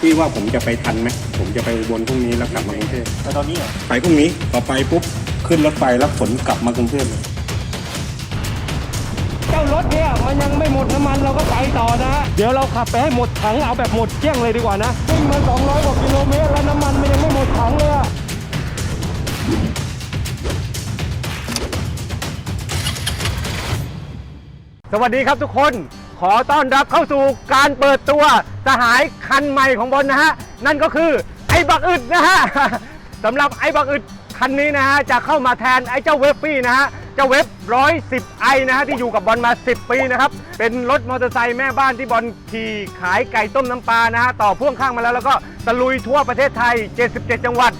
พี่ว่าผมจะไปทันไหมผมจะไปอุบลพรุ่งนี้แล้วกลับมากรุงเทพแต่ตอนนี้เหรอไปพรุ่งนี้พอไปปุ๊บขึ้นรถไฟแล้วขนกลับมากรุงเทพเลยเจ้ารถเนี่ยมันยังไม่หมดน้ำมันเราก็ไปต่อนะฮะเดี๋ยวเราขับไปให้หมดถังเอาแบบหมดเกลี้ยงเลยดีกว่านะวิ่งมา200กว่ากิโลเมตรแล้วน้ำมันมันยังไม่หมดถังเลยอะสวัสดีครับทุกคน ขอต้อนรับเข้าสู่การเปิดตัวสหายคันใหม่ของบนนะฮะ นั่นก็คือไอ้บักอึดนะฮะสำหรับไอ้บักอึดคันนี้นะฮะจะเข้ามาแทนไอ้เจ้าเวฟฟี่นะฮะเจ้าเว็บ110ไอนะฮะที่อยู่กับบอลมา 10 ปีนะครับเป็นรถมอเตอร์ไซค์แม่บ้านที่บอลขี่ขายไก่ต้มน้ำปลานะฮะต่อพ่วงข้างมาแล้วแล้วก็ตะลุยทั่วประเทศไทย 77 จังหวัด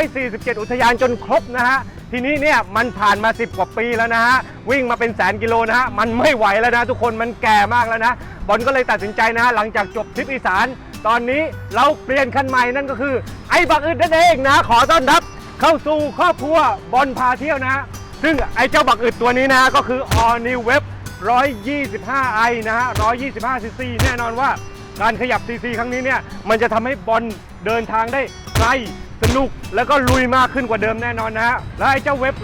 147 อุทยานจนครบนะฮะ ทีนี้เนี่ยมันผ่านมา 10 กว่าปีแล้วนะฮะวิ่งมาเป็นแสนกิโลนะฮะมันไม่ไหวแล้วนะทุกคนมันแก่มากแล้วนะบอลก็เลยตัดสินใจนะฮะหลังจากจบทริปอีสาน ตอนนี้เราเปลี่ยนคันใหม่นั่นก็คือ ไอ้บักอึดนั่นเองนะขอต้อนรับเข้าสู่ครอบครัวบอลพาเที่ยวนะฮะซึ่งไอ้เจ้าบักอึดตัวนี้นะก็คือ All New Web 125i นะฮะ 125 cc แน่นอนว่าการขยับ cc ครั้งนี้เนี่ย มันจะทำให้บอลเดินทางได้ไกล นุกแล้วก็ลุยมากขึ้นกว่าเดิมแน่นอนนะฮะและไอ้เจ้าเว็บ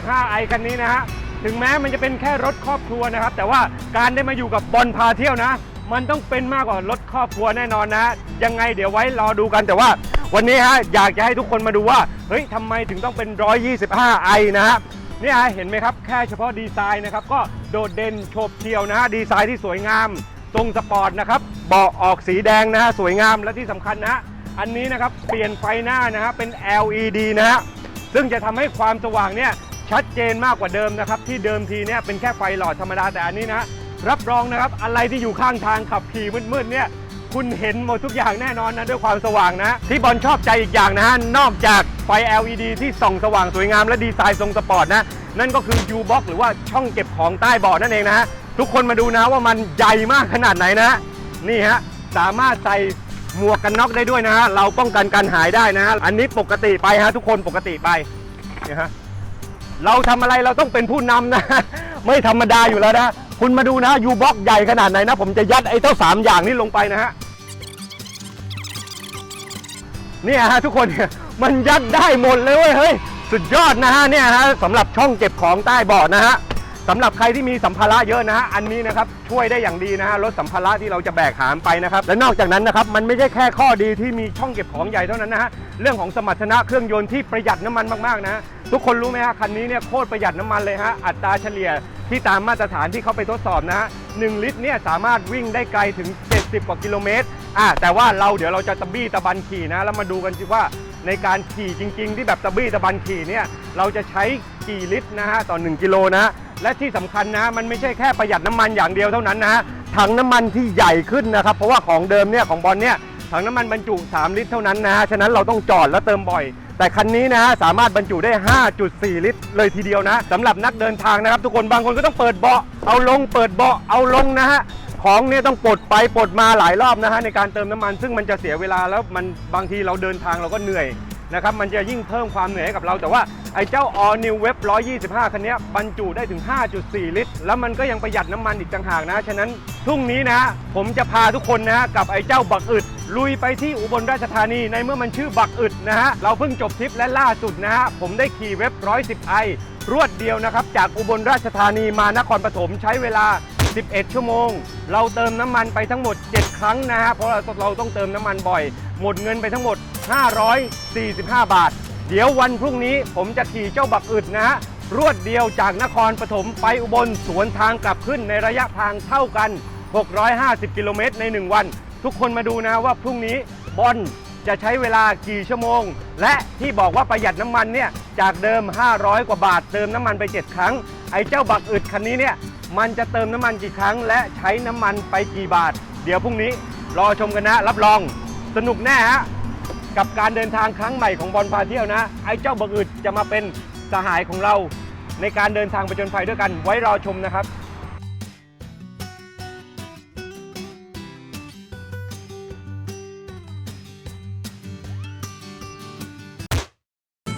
125i คันนี้นะฮะถึงแม้มันจะเป็นแค่รถครอบครัวนะครับ แต่ว่าการได้มาอยู่กับบอลพาเที่ยวนะ มันต้องเป็นมากกว่ารถครอบครัวแน่นอนนะ ยังไงเดี๋ยวไว้รอดูกันแต่ว่า วันนี้ฮะอยากจะให้ทุกคนมาดูว่าเฮ้ยทำไมถึงต้องเป็น 125i นะฮะนี่ฮะเห็นไหมครับแค่เฉพาะดีไซน์นะครับก็โดดเด่นโฉบเฉี่ยวนะฮะดีไซน์ที่สวยงาม ทรงสปอร์ตนะครับเบาะออกสีแดงนะฮะสวยงามและที่สำคัญนะฮะ อันนี้นะครับเปลี่ยนไฟหน้านะฮะเป็น LED นะฮะซึ่งจะทำให้ความสว่างเนี่ยชัดเจนมากกว่าเดิมนะครับ ที่เดิมทีเนี่ยเป็นแค่ไฟหลอดธรรมดาแต่อันนี้นะรับรองนะครับอะไรที่อยู่ข้างทางขับขี่มืดๆเนี่ยคุณเห็นหมดทุกอย่างแน่นอนนะด้วยความสว่างนะ ที่บอลชอบใจอีกอย่างนะฮะนอกจากไฟ LED ที่ส่องสว่างสวยงามและดีไซน์ทรงสปอร์ตนะ นั่นก็คือ U-Box หรือว่าช่องเก็บของใต้เบาะนั่นเองนะฮะทุกคนมาดูนะว่ามันใหญ่มากขนาดไหนนะฮะนี่ฮะสามารถใส่ หมวกกันน็อกได้ด้วยนะฮะเราป้องกันการหายได้นะฮะอันนี้ปกติไปฮะทุกคนปกติไปเนี่ยฮะเราทำอะไรเราต้องเป็นผู้นำนะ ไม่ธรรมดาอยู่แล้วนะคุณมาดูนะยูบ็อกใหญ่ขนาดไหนนะ ผมจะยัดไอ้เจ้าสามอย่างนี้ลงไปนะฮะเนี่ยฮะทุกคนเนี่ยมันยัดได้หมดเลยเว้ยเฮ้ยสุดยอดนะฮะเนี่ยฮะสำหรับช่องเก็บของใต้บาะนะฮะ สำหรับใครที่มีสัมภาระเยอะนะฮะอันนี้นะครับช่วยได้อย่างดีนะฮะลดสัมภาระที่เราจะแบกหามไปนะครับและนอกจากนั้นนะครับมันไม่ใช่แค่ข้อดีที่มีช่องเก็บของใหญ่เท่านั้นนะฮะเรื่องของสมรรถนะเครื่องยนต์ที่ประหยัดน้ำมันมากๆนะทุกคนรู้ไหมฮะคันนี้เนี่ยโคตรประหยัดน้ำมันเลยฮะอัตราเฉลี่ยที่ตามมาตรฐานที่เขาไปทดสอบนะฮะหนึ่งลิตรเนี่ยสามารถวิ่งได้ไกลถึง 70 กว่ากิโลเมตรอะแต่ว่าเราเดี๋ยวเราจะตะบี้ตะบันขี่นะแล้วมาดูกันสิว่าในการขี่จริง ๆ ที่แบบตะบี้ตะบันขี่เนี่ยเราจะใช้กี่ลิตรนะฮะต่อ 1 กิโลนะ และที่สำคัญนะมันไม่ใช่แค่ประหยัดน้ำมันอย่างเดียวเท่านั้นนะฮะถังน้ำมันที่ใหญ่ขึ้นนะครับเพราะว่าของเดิมเนี่ยของบอลเนี่ยถังน้ำมันบรรจุ 3 ลิตรเท่านั้นนะฮะฉะนั้นเราต้องจอดแล้วเติมบ่อย แต่คันนี้นะฮะสามารถบรรจุได้ 5.4 ลิตร เลยทีเดียวนะสำหรับนักเดินทางนะครับ ทุกคนบางคนก็ต้องเปิดเบาะเอาลงเปิดเบาะเอาลงนะฮะของเนี่ยต้องปลดไปปลดมาหลายรอบนะฮะในการเติมน้ำมัน ซึ่งมันจะเสียเวลาแล้วมันบางทีเราเดินทางเราก็เหนื่อย นะครับมันจะยิ่งเพิ่มความเหนื่อยให้กับเรา แต่ว่าไอ้เจ้า All New Web 125 คันนี้บรรจุได้ถึง 5.4 ลิตร แล้วมันก็ยังประหยัดน้ำมันอีกต่างหากนะ ฉะนั้นพรุ่งนี้นะผมจะพาทุกคนนะฮะกับไอ้เจ้าบักอึด ลุยไปที่อุบลราชธานีในเมื่อมันชื่อบักอึดนะฮะเราเพิ่งจบทริปและล่าสุดนะฮะผมได้ขี่เว็บ 110i รวดเดียวนะครับจากอุบลราชธานีมานครปฐมใช้เวลา 11 ชั่วโมง เราเติมน้ำมันไปทั้งหมด 7 ครั้งนะฮะเพราะเราเราต้องเติมน้ำมันบ่อย หมดเงินไปทั้งหมด 545 บาท เดี๋ยววันพรุ่งนี้ผมจะขี่เจ้าบักอึดนะฮะรวดเดียวจากนครปฐมไปอุบลสวนทางกลับขึ้นในระยะทางเท่ากัน 650 กิโลเมตรใน 1 วัน ทุกคนมาดูนะว่าพรุ่งนี้บอลจะใช้เวลากี่ชั่วโมง และที่บอกว่าประหยัดน้ำมันเนี่ยจากเดิม 500 กว่าบาทเติมน้ำมันไป 7 ครั้ง ไอ้เจ้าบักอึดคันนี้เนี่ย มันจะเติมน้ำมันกี่ครั้ง และใช้น้ำมันไปกี่บาท เดี๋ยวพรุ่งนี้รอชมกันนะ รับรองสนุกแน่ฮะกับการเดินทางครั้งใหม่ของบอลพาเที่ยวนะ ไอ้เจ้าบักอึดจะมาเป็นสหายของเรา ในการเดินทางไปจนภัยด้วยกัน ไว้รอชมนะครับ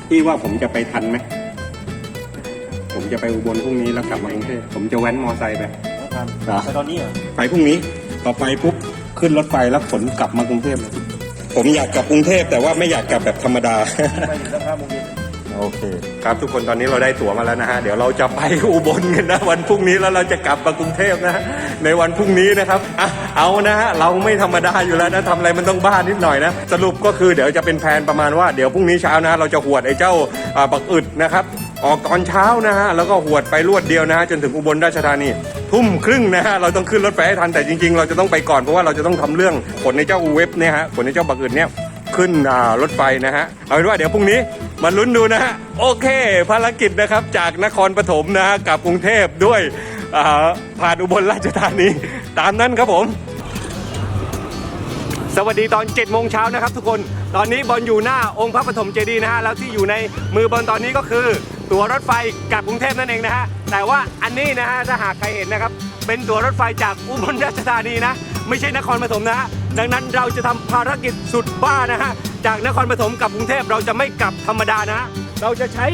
พี่ว่าผมจะไปทันไหม จะไปอุบลพรุ่งนี้แล้วกลับมากรุงเทพผมจะแว้นมอไซค์ไปแล้วทเหรอำแต่ตอนนี้เหรอไปพรุ่งนี้พอไปปุ๊บขึ้นรถไฟแล้วขนกลับมากรุงเทพเลยผมอยากกลับกรุงเทพแต่ว่าไม่อยากกลับแบบธรรมดา ไปถึงตั้งห้าโมงเย็น โอเค ครับทุกคนตอนนี้เราได้ตั๋วมาแล้วนะฮะ เดี๋ยวเราจะไปอุบลกันนะ วันพรุ่งนี้แล้วเราจะกลับมากรุงเทพนะฮะในวันพรุ่งนี้นะครับอะเอานะฮะเราไม่ธรรมดาอยู่แล้วนะทำอะไรมันต้องบ้านิดหน่อยนะ สรุปก็คือเดี๋ยวจะเป็นแผนประมาณว่าเดี๋ยวพรุ่งนี้เช้านะ เราจะหวดไอ้เจ้าอ่าบักอึดนะครับ ออกตอนเช้านะฮะแล้วก็หวดไปรวดเดียวนะฮะจนถึงอุบลราชธานีทุ่มครึ่งนะฮะเราต้องขึ้นรถไฟให้ทันแต่จริง ๆ เราจะต้องไปก่อนเพราะว่าเราจะต้องทำเรื่องขนในเจ้าเว็บเนี่ยฮะขนในเจ้าบักอึดเนี่ยขึ้นรถไฟนะฮะเอาเป็นว่าเดี๋ยวพรุ่งนี้มาลุ้นดูนะฮะโอเค ภารกิจนะครับจากนครปฐมนะฮะกลับกรุงเทพด้วยผ่านอุบลราชธานีตามนั้นครับผม สวัสดีตอน7โมงเช้านะครับทุกคน ตอนนี้บอลอยู่หน้าองค์พระปฐมเจดีย์นะฮะ แล้วที่อยู่ในมือบอลตอนนี้ก็คือ ตั๋วรถไฟกลับกรุงเทพนั่นเองนะฮะแต่ว่าอันนี้นะฮะถ้าหากใครเห็นนะครับเป็นตั๋วรถไฟจากอุบลราชธานีนะ ไม่ใช่นครปฐมนะฮะดังนั้นเราจะทำภารกิจสุดบ้านะฮะจากนครปฐมกับกรุงเทพเราจะไม่กลับธรรมดานะเราจะใช้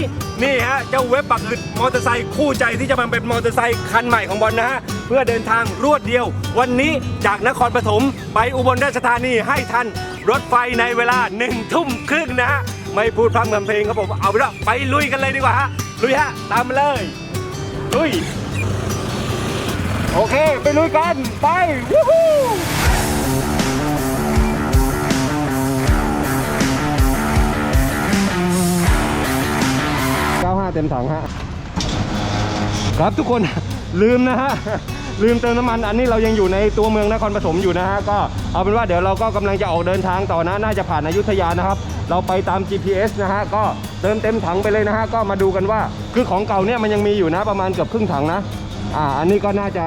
นี่ฮะเจ้าเว็บปักอึดมอเตอร์ไซค์คู่ใจที่จะมาเป็นมอเตอร์ไซค์คันใหม่ของบอลนะฮะเพื่อเดินทางรวดเดียว วันนี้จากนครปฐมไปอุบลราชธานีให้ทันรถไฟในเวลาหนึ่งทุ่มครึ่งนะฮะ ไม่พูดพร่ำทำเพลงครับผมเอาไปละไปลุยกันเลยดีกว่าฮะลุยฮะตามมาเลยลุยโอเคไปลุยกันไปวู้ฮู้95 เต็มถังฮะ ครับทุกคนลืมนะฮะ ลืมเติมน้ำมันอันนี้เรายังอยู่ในตัวเมืองนครปฐมอยู่นะฮะก็เอาเป็นว่าเดี๋ยวเราก็กำลังจะออกเดินทางต่อนะน่าจะผ่านอยุธยานะครับ เราไปตาม GPS นะฮะก็เติมเต็มถังไปเลยนะฮะก็มาดูกันว่าคือของเก่าเนี่ยมันยังมีอยู่นะประมาณเกือบครึ่งถังนะอ่าอันนี้ก็น่าจะ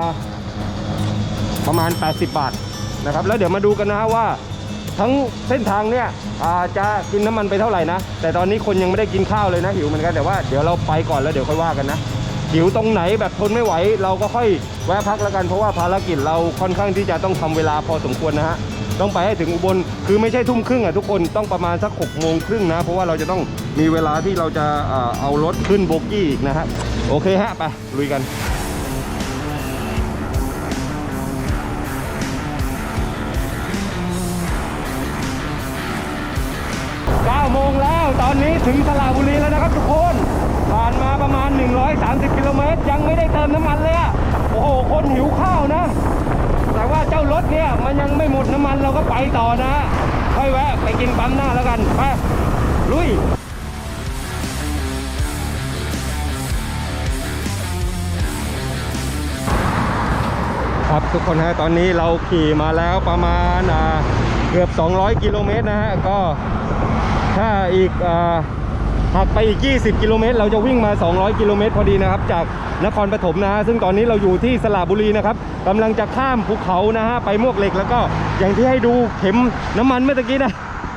ประมาณ 80 บาทนะครับแล้วเดี๋ยวมาดูกันนะฮะว่าทั้งเส้นทางเนี่ยจะกินน้ำมันไปเท่าไหร่นะ แต่ตอนนี้คนยังไม่ได้กินข้าวเลยนะหิวเหมือนกันแต่ว่าเดี๋ยวเราไปก่อนแล้วเดี๋ยวค่อยว่ากันนะ หิวตรงไหนแบบทนไม่ไหว เราก็ค่อยแวะพักแล้วกันเพราะว่าภารกิจเราค่อนข้างที่จะต้องทำเวลาพอสมควรนะฮะต้องไปให้ถึงอุบลคือไม่ใช่ทุ่มครึ่งอะทุกคนต้องประมาณสักหกโมงครึ่งนะเพราะว่าเราจะต้องมีเวลาที่เราจะเอารถขึ้นโบกี้อีกนะฮะโอเคฮะไปลุยกัน9โมงแล้วตอนนี้ถึงสระบุรีแล้วนะครับทุกคนานมาประมาณ 130 กิโลเมตร ยังไม่ได้เติมน้ำมันเลยอะโอ้โห คนหิวข้าวนะ แต่ว่าเจ้ารถเนี่ยมันยังไม่หมดน้ำมันเราก็ไปต่อนะค่อยแวะไปกินปั๊มหน้าแล้วกันไปลุยครับทุกคนฮะตอนนี้เราขี่มาแล้วประมาณเกือบ 200 กิโลเมตรนะฮะก็ถ้าอีกอ่า หักไปอีก 20 กิโลเมตร เราจะวิ่งมา 200 กิโลเมตรพอดีนะครับ จากนครปฐมนะฮะซึ่งตอนนี้เราอยู่ที่สระบุรีนะครับกำลังจะข้ามภูเขานะฮะไปมวกเหล็กแล้วก็อย่างที่ให้ดูเข็มน้ำมันเมื่อกี้นะ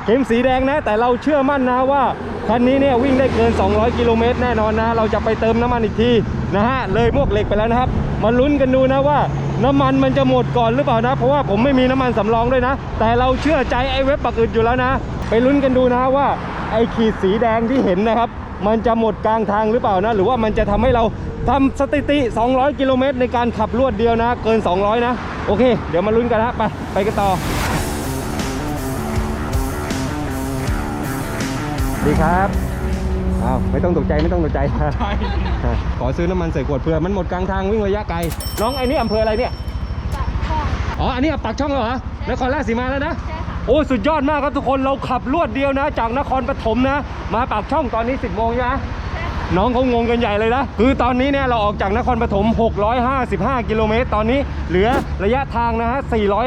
เข็มสีแดงนะ แต่เราเชื่อมั่นนะว่าคันนี้เนี่ยวิ่งได้เกิน 200 กิโลเมตรแน่นอนนะ เราจะไปเติมน้ำมันอีกทีนะฮะเลยมวกเหล็กไปแล้วนะครับ มาลุ้นกันดูนะว่า น้ำมันมันจะหมดก่อนหรือเปล่านะ เพราะว่าผมไม่มีน้ำมันสำรองด้วยนะ แต่เราเชื่อใจไอ้เว็บปักอึดอยู่แล้วนะ ไปลุ้นกันดูนะว่าไอ้ขีดสีแดงที่เห็นนะครับ มันจะหมดกลางทางหรือเปล่านะ หรือว่ามันจะทำให้เราทำสถิติ 200 กิโลเมตรในการขับรวดเดียวนะ เกิน 200 นะ โอเค เดี๋ยวมาลุ้นกันฮะไปไปกันต่อดีครับ อ้าวไม่ต้องตกใจไม่ต้องตกใจ ขอซื้อน้ำมันใส่ขวดเผื่อมันหมดกลางทางวิ่งระยะไกล น้องไอ้นี่อำเภออะไรเนี่ย อ๋อ อันนี้ปากช่องแล้วเหรอนครราชสีมาแล้วนะใช่ค่ะโอ้ สุดยอดมากครับทุกคน เราขับรวดเดียวนะ จากนครปฐมนะ มาปากช่องตอนนี้ 10โมงใช่ไหมใช่ค่ะ น้องเขางงกันใหญ่เลยนะ คือตอนนี้เนี่ยเราออกจากนครปฐม 655 กิโลเมตร ตอนนี้เหลือระยะทางนะฮะ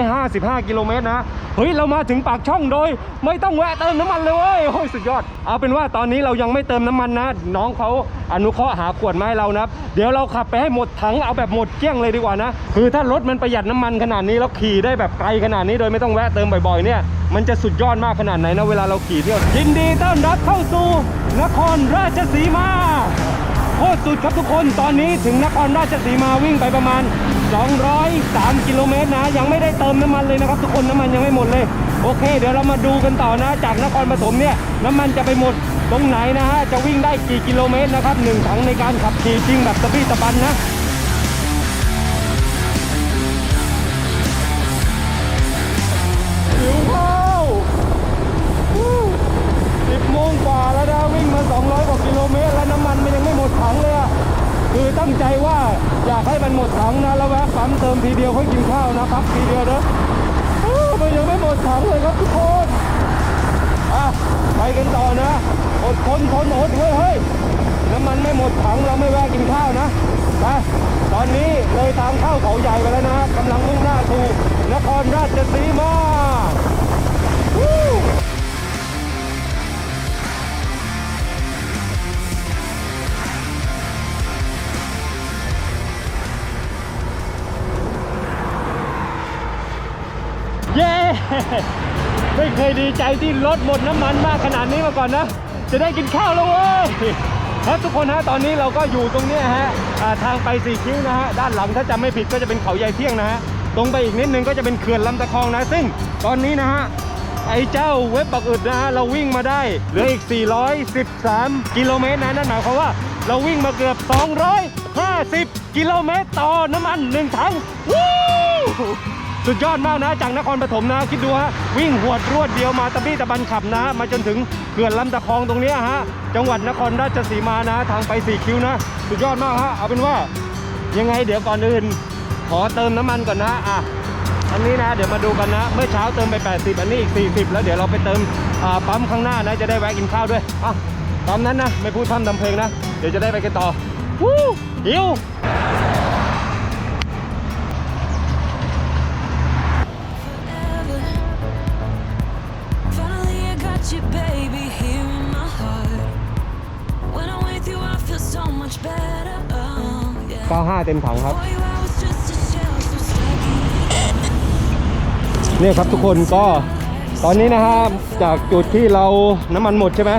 455 กิโลเมตรนะ เฮ้ย เรามาถึงปากช่องโดย ไม่ต้องแวะเติมน้ำมันเลยเว้ยโอ้ยสุดยอด เอาเป็นว่าตอนนี้เรายังไม่เติมน้ำมันนะ น้องเขาอนุเคราะห์หาขวดมาให้เรานะเดี๋ยวเราขับไปให้หมดถังเอาแบบหมดเกลี้ยงเลยดีกว่านะ คือถ้ารถมันประหยัดน้ำมันขนาดนี้แล้วขี่ได้แบบไกลขนาดนี้โดยไม่ต้องแวะเติมบ่อยๆเนี่ยมันจะสุดยอดมากขนาดไหนนะเวลาเราขี่เที่ยวยินดีต้อนรับเข้าสู่นครราชสีมา โคตรสุดครับทุกคนตอนนี้ถึงนครราชสีมาวิ่งไปประมาณ 203 กิโลเมตรนะ ยังไม่ได้เติมน้ำมันเลยนะครับ ทุกคนน้ำมันยังไม่หมดเลย โอเค เดี๋ยวเรามาดูกันต่อนะ จากนครปฐมเนี่ยน้ำมันจะไปหมดตรงไหนนะฮะจะวิ่งได้กี่กิโลเมตรนะครับหนึ่งถังในการขับขี่จริงแบบตะบี้ตะบันนะ มันมันยังไม่หมดถังเลยอะคือตั้งใจว่าอยากให้มันหมดถังนะแล้วแวะปั๊มเติมทีเดียวค่อยกินข้าวนะพักทีเดียวนะเอ้ามันยังไม่หมดถังเลยครับทุกคนอะไปกันต่อนะอดทนทนอดเฮ้ยเฮ้ยน้ำมันไม่หมดถังเราไม่แวะกินข้าวนะไปตอนนี้เลยทางเข้าเขาใหญ่ไปแล้วนะกำลังมุ่งหน้าสู่นครราชสีมา เย้ ไม่เคยดีใจที่รถหมดน้ำมันมากขนาดนี้มาก่อนนะ จะได้กินข้าวแล้วเว้ยครับทุกคนฮะตอนนี้เราก็อยู่ตรงเนี้ยฮะทางไปสี่คิ้วนะฮะด้านหลังถ้าจำไม่ผิดก็จะเป็นเขาใหญ่เที่ยงนะฮะตรงไปอีกนิดนึงก็จะเป็นเขื่อนลำตะคองนะ ซึ่งตอนนี้นะฮะไอ้เจ้าเว็บปักอึดนะฮะเราวิ่งมาได้เหลืออีก 413 กิโลเมตรนะนั่นหมายความว่าเราวิ่งมาเกือบ 250 กิโลเมตรต่อน้ำมันหนึ่งถังวู้ สุดยอดมากนะจากนครปฐมนะ คิดดูฮะวิ่งหวดรวดเดียวมาตะบี้ตะบันขับนะ มาจนถึงเขื่อนลำตะคองตรงนี้ฮะจังหวัดนครราชสีมานะ ทางไปสี่คิ้วนะ สุดยอดมากฮะเอาเป็นว่ายังไงเดี๋ยวก่อนอื่น ขอเติมน้ำมันก่อนนะอะอันนี้นะเดี๋ยวมาดูกันนะ เมื่อเช้าเติมไป 80 อันนี้อีก 40 แล้วเดี๋ยวเราไปเติมปั๊มข้างหน้านะจะได้แวะกินข้าวด้วยอะตามนั้นนะไม่พูดพร่ำทำเพลงนะ เดี๋ยวจะได้ไปกันต่อวู้หิว 95 เต็มถังครับ เนี่ยครับทุกคนก็ตอนนี้นะฮะจากจุดที่เราน้ำมันหมดใช่ไหม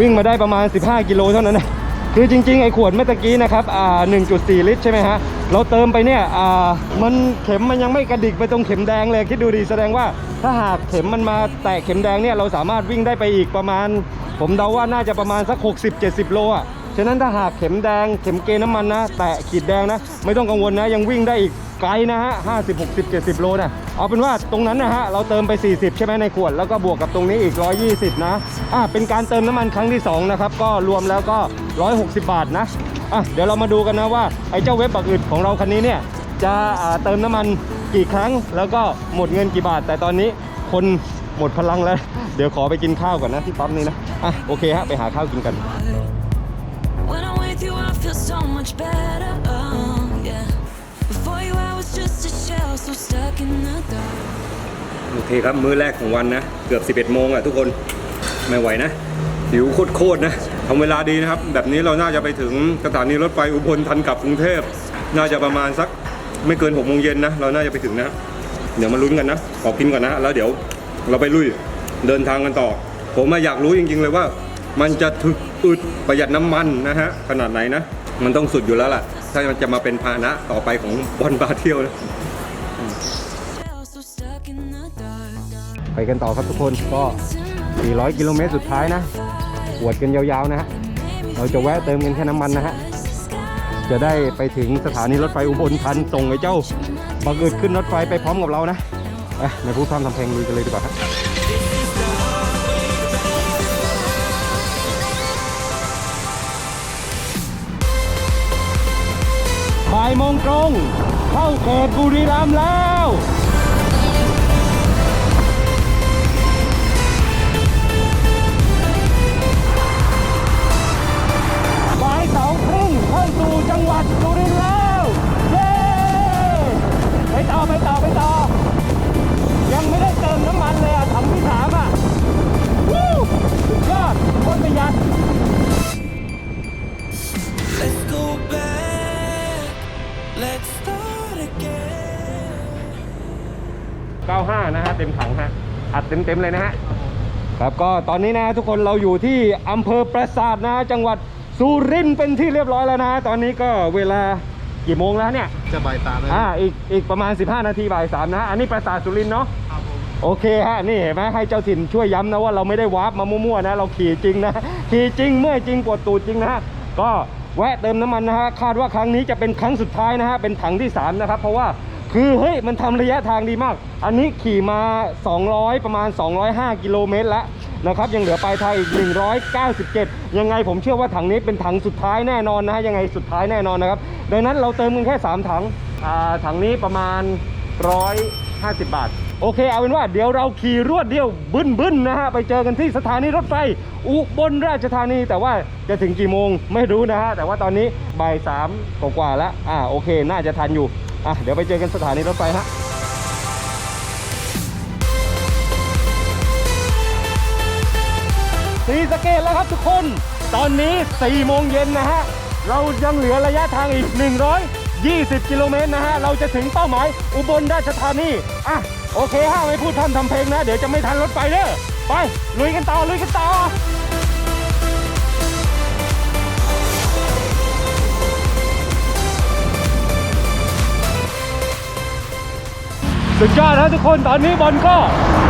วิ่งมาได้ประมาณ 15 กิโลเท่านั้นนะคือจริงๆ ไอ้ขวดเมื่อกี้นะครับอ่า1.4 ลิตรใช่ไหมฮะ เราเติมไปเนี่ยอ่ามันเข็มมันยังไม่กระดิกไปตรงเข็มแดงเลยคิดดูดีแสดงว่าถ้าหากเข็มมันมาแตะเข็มแดงเนี่ยเราสามารถวิ่งได้ไปอีกประมาณ ผมเดาว่าน่าจะประมาณสัก 60-70 โลอะ ฉะนั้นถ้าหากเข็มแดงเข็มเกณฑ์น้ำมันนะ แตะขีดแดงนะ ไม่ต้องกังวลนะ ยังวิ่งได้อีกไกลนะฮะ50 60 70โลนะเอาเป็นว่าตรงนั้นนะฮะเราเติมไป 40 ใช่ไหมในขวด แล้วก็บวกกับตรงนี้อีก 120 นะอะเป็นการเติมน้ำมันครั้งที่ 2 นะครับ ก็รวมแล้วก็ 160 บาทนะอะเดี๋ยวเรามาดูกันนะว่า ไอ้เจ้าเว็บบักอึดของเราคันนี้เนี่ย จะเติมน้ำมันกี่ครั้ง แล้วก็หมดเงินกี่บาท แต่ตอนนี้คนหมดพลังแล้ว เดี๋ยวขอไปกินข้าวก่อนนะที่ปั๊มนี้นะอะโอเคฮะไปหาข้าวกินกัน with you, I feel so much better. Oh, yeah. Before you, I was just a shell, so stuck in the dark. โอเคครับ มื้อแรกของวันนะ เกือบ 11 โมงอะทุกคน ไม่ไหวนะ หิวโคตรๆนะทำเวลาดีนะครับ แบบนี้เราน่าจะไปถึงสถานีรถไฟอุบลทันกลับกรุงเทพ น่าจะประมาณสักไม่เกิน6โมงเย็นนะ เราน่าจะไปถึงนะ เดี๋ยวมาลุ้นกันนะ ขอกินก่อนนะ แล้วเดี๋ยวเราไปลุยเดินทางกันต่อ ผมมาอยากรู้จริงๆเลยว่า มันจะถึก อึดประหยัดน้ำมันนะฮะขนาดไหนนะ มันต้องสุดอยู่แล้วล่ะ ถ้ามันจะมาเป็นพาหนะต่อไปของบอลบาเที่ยวนะไปกันต่อครับทุกคนก็ 400 กิโลเมตรสุดท้ายนะหวดกันยาวๆนะฮะเราจะแวะเติมกันแค่น้ำมันนะฮะจะได้ไปถึงสถานีรถไฟอุบลทันส่งไอ้เจ้าบังเอิดขึ้นรถไฟไปพร้อมกับเรานะเอ้ยไม่พูดพร่ำทำเพลงลุยกันเลยดีกว่าครับ ตรง เข้าเขตบุรีรัมย์แล้วบ่ายสองครึ่งเข้าสู่จังหวัดสุรินทร์แล้ว เย้ไปต่อไปต่อไปต่อ ยังไม่ได้เติมน้ำมันเลยอะถังที่สามอะวู้สุดยอดโคตรประหยัด 95 นะฮะเต็มถังฮะอัดเต็มๆเลยนะฮะครับก็ตอนนี้นะทุกคนเราอยู่ที่อำเภอปราสาทนะ จังหวัดสุรินทร์เป็นที่เรียบร้อยแล้วนะ ตอนนี้ก็เวลากี่โมงแล้วเนี่ยจะบ่ายสามแล้วอ่าอีกอีกประมาณ 15 นาทีบ่ายสามนะอันนี้ปราสาทสุรินทร์เนาะครับผมโอเคฮะนี่เห็นไหมให้เจ้าถิ่นช่วยย้ำนะว่าเราไม่ได้วาร์ปมามั่วๆนะ เราขี่จริงนะขี่จริงเมื่อยจริงปวดตูดจริงนะฮะก็ แวะเติมน้ำมันนะฮะคาดว่าครั้งนี้จะเป็นครั้งสุดท้ายนะฮะเป็นถังที่3นะครับเพราะว่าคือเฮ้ยมันทำระยะทางดีมาก อันนี้ขี่มา 200 ประมาณ 205 กิโลเมตรแล้วนะครับยังเหลือปลายทางอีก 197 ยังไงผมเชื่อว่าถังนี้เป็นถังสุดท้ายแน่นอนนะฮะยังไงสุดท้ายแน่นอนนะครับดังนั้นเราเติมกันแค่ 3 ถังถังนี้ประมาณ 150 บาท โอเคเอาเป็นว่าเดี๋ยวเราขี่รวดเดียวบึ้นบึ้นนะฮะไปเจอกันที่สถานีรถไฟอุบลราชธานี แต่ว่าจะถึงกี่โมงไม่รู้นะฮะแต่ว่าตอนนี้บ่ายสามกว่าแล้วอ่าโอเค น่าจะทันอยู่อะเดี๋ยวไปเจอกันสถานีรถไฟฮะสีสเกตแล้วครับทุกคน ตอนนี้4โมงเย็นนะฮะ เรายังเหลือระยะทางอีก 20 กิโลเมตรนะฮะ เราจะถึงเป้าหมาย อุบลราชธานี อะ โอเคฮะไม่พูดทำทำเพลงนะ เดี๋ยวจะไม่ทันรถไฟเด้อไป ลุยกันต่อ ลุยกันต่อสุดยอดนะทุกคนตอนนี้บอลก็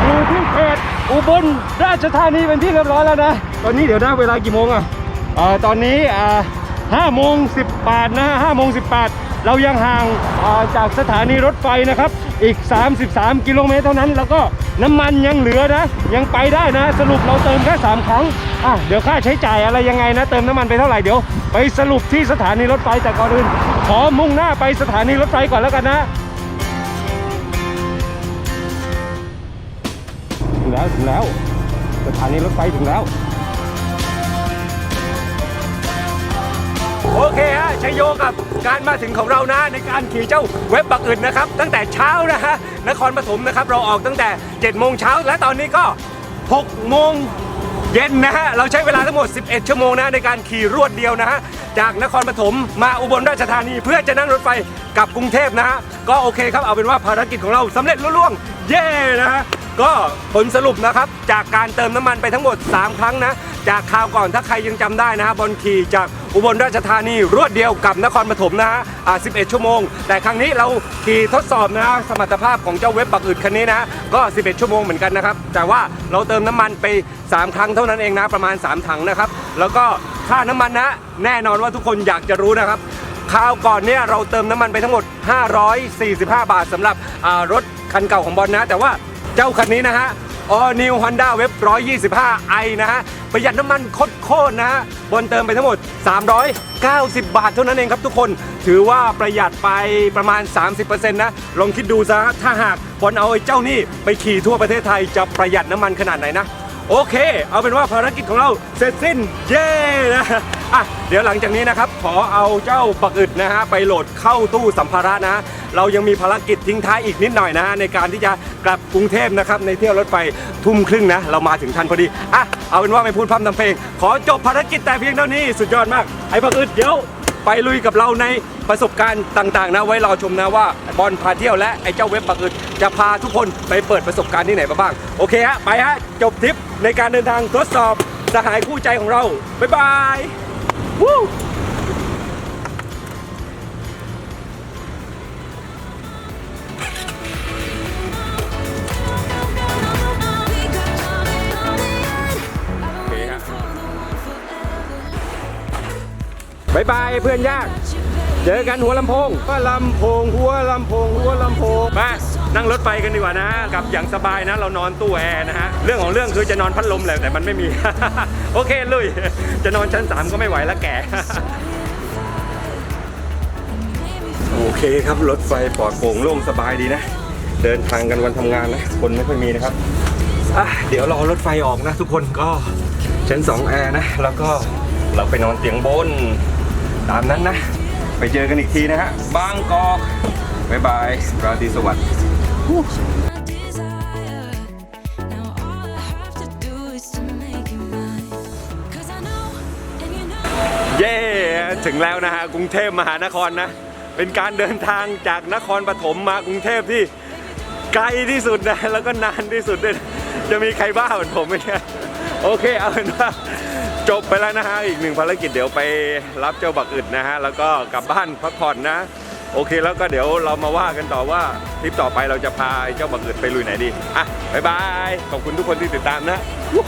อยู่ที่เขตอุบลราชธานีเป็นที่เรียบร้อยแล้วนะ ตอนนี้เดี๋ยวนะเวลากี่โมงอะอ่อตอนนี้ห้าโมงสิบแปดนะฮะห้าโมงสิบแปด เรายังห่างาจากสถานีรถไฟนะครับ อีก 33 กิโลเมตรเท่านั้น แล้วก็น้ำมันยังเหลือนะ ยังไปได้นะ สรุปเราเติมแค่ 3 ครั้งอะเดี๋ยวค่าใช้จ่ายอะไรยังไงนะ เติมน้ำมันไปเท่าไหร่เดี๋ยวไปสรุปที่สถานีรถไฟแต่ก่อนอื่นขอมุ่งหน้าไปสถานีรถไฟก่อนแล้วกันนะถึงแล้วถึงแล้ว สถานีรถไฟถึงแล้ว โอเค ชัยโยกับการมาถึงของเรานะในการขี่เจ้าเว็บบักอึดนะครับ ตั้งแต่เช้านะฮะนครปฐมนะครับเราออกตั้งแต่7โมงเช้าและตอนนี้ก็6โมงเย็นนะฮะเราใช้เวลาทั้งหมด 11 ชั่วโมงนะในการขี่รวดเดียวนะฮะจากนครปฐมมาอุบลราชธานี เพื่อจะนั่งรถไฟกลับกรุงเทพนะฮะก็โอเคครับเอาเป็นว่าภารกิจของเราสำเร็จลุล่วงเย้นะฮะก็ผลสรุปนะครับจากการเติมน้ำมันไปทั้งหมด 3 ครั้งนะ จากคราวก่อนถ้าใครยังจำได้นะฮะบอลขี่จากอุบลราชธานีรวดเดียวกับนครปฐมนะฮะอ่า11 ชั่วโมง แต่ครั้งนี้เราขี่ทดสอบนะฮะสมรรถภาพของเจ้าเว็บปักอึดคันนี้นะก็ 11 ชั่วโมงเหมือนกันนะครับ แต่ว่าเราเติมน้ำมันไป 3 ครั้งเท่านั้นเองนะประมาณ 3 ถังนะครับ แล้วก็ค่าน้ำมันนะแน่นอนว่าทุกคนอยากจะรู้นะครับคราวก่อนเนี่ยเราเติมน้ำมันไปทั้งหมด 545 บาทสำหรับรถคันเก่าของบอลนะ แต่ว่าเจ้าคันนี้นะฮะ All New Honda Web 125 i นะฮะ ประหยัดน้ำมันโคตรๆนะฮะ บนเติมไปทั้งหมด 390 บาทเท่านั้นเองครับทุกคน ถือว่าประหยัดไปประมาณ 30%นะ ลองคิดดูซะ ถ้าหากคนเอาไอ้เจ้านี่ไปขี่ทั่วประเทศไทยจะประหยัดน้ำมันขนาดไหนนะ โอเค เอาเป็นว่าภารกิจของเราเสร็จสิ้น เย้นะอะเดี๋ยวหลังจากนี้นะครับ ขอเอาเจ้าปักอึดนะฮะไปโหลดเข้าตู้สัมภาระนะ เรายังมีภารกิจทิ้งท้ายอีกนิดหน่อยนะฮะในการที่จะกลับกรุงเทพนะครับในเที่ยวรถไฟทุ่มครึ่งนะ เรามาถึงทันพอดีอะเอาเป็นว่าไม่พูดพร่ำทำเพลง ขอจบภารกิจแต่เพียงเท่านี้สุดยอดมากไอ้ปักอึดเดี๋ยวไปลุยกับเราในประสบการณ์ต่างๆนะไว้รอชมนะว่าบอลพาเที่ยวและไอ้เจ้าเว็บปักอึดจะพาทุกคนไปเปิดประสบการณ์ที่ไหนมาบ้างโอเคฮะไปฮะจบทริป ในการเดินทางทดสอบสหายคู่ใจของเรา บ๊ายบายวู้บายบายเพื่อนยาก เจอกันหัวลำโพงหัวลำโพงหัวลำโพงหัวลำโพงมา นั่งรถไฟกันดีกว่านะ กับอย่างสบายนะ เรานอนตู้แอร์นะฮะ เรื่องของเรื่องคือจะนอนพัดลมแหละแต่มันไม่มี โอเคเลยจะนอนชั้น 3 ก็ไม่ไหวแล้วแก่โอเคครับรถไฟปลอดโปร่งโล่งสบายดีนะ เดินทางกันวันทำงานนะ คนไม่ค่อยมีนะครับเดี๋ยวรอรถไฟออกนะ ทุกคนก็ชั้น2แอร์นะ แล้วก็เราไปนอนเตียงบน ตามนั้นนะ ไปเจอกันอีกทีนะฮะบางกอก บ๊ายบาย ราตรีสวัสดิ์ เย้ถึงแล้วนะฮะกรุงเทพมหานครนะ เป็นการเดินทางจากนครปฐมมากรุงเทพที่ไกลที่สุดนะแล้วก็นานที่สุดด้วยจะมีใครบ้าเหมือนผมไหมเนี่ยโอเคเอาเป็นว่าจบไปแล้วนะฮะอีกหนึ่งภารกิจเดี๋ยวไปรับเจ้าบักอึดนะฮะแล้วก็กลับบ้านพักผ่อนนะ โอเคแล้วก็เดี๋ยวเรามาว่ากันต่อว่า ทริปต่อไปเราจะพาเจ้าบักอึดไปลุยไหนดีอะบ๊ายบาย ขอบคุณทุกคนที่ติดตามนะวู้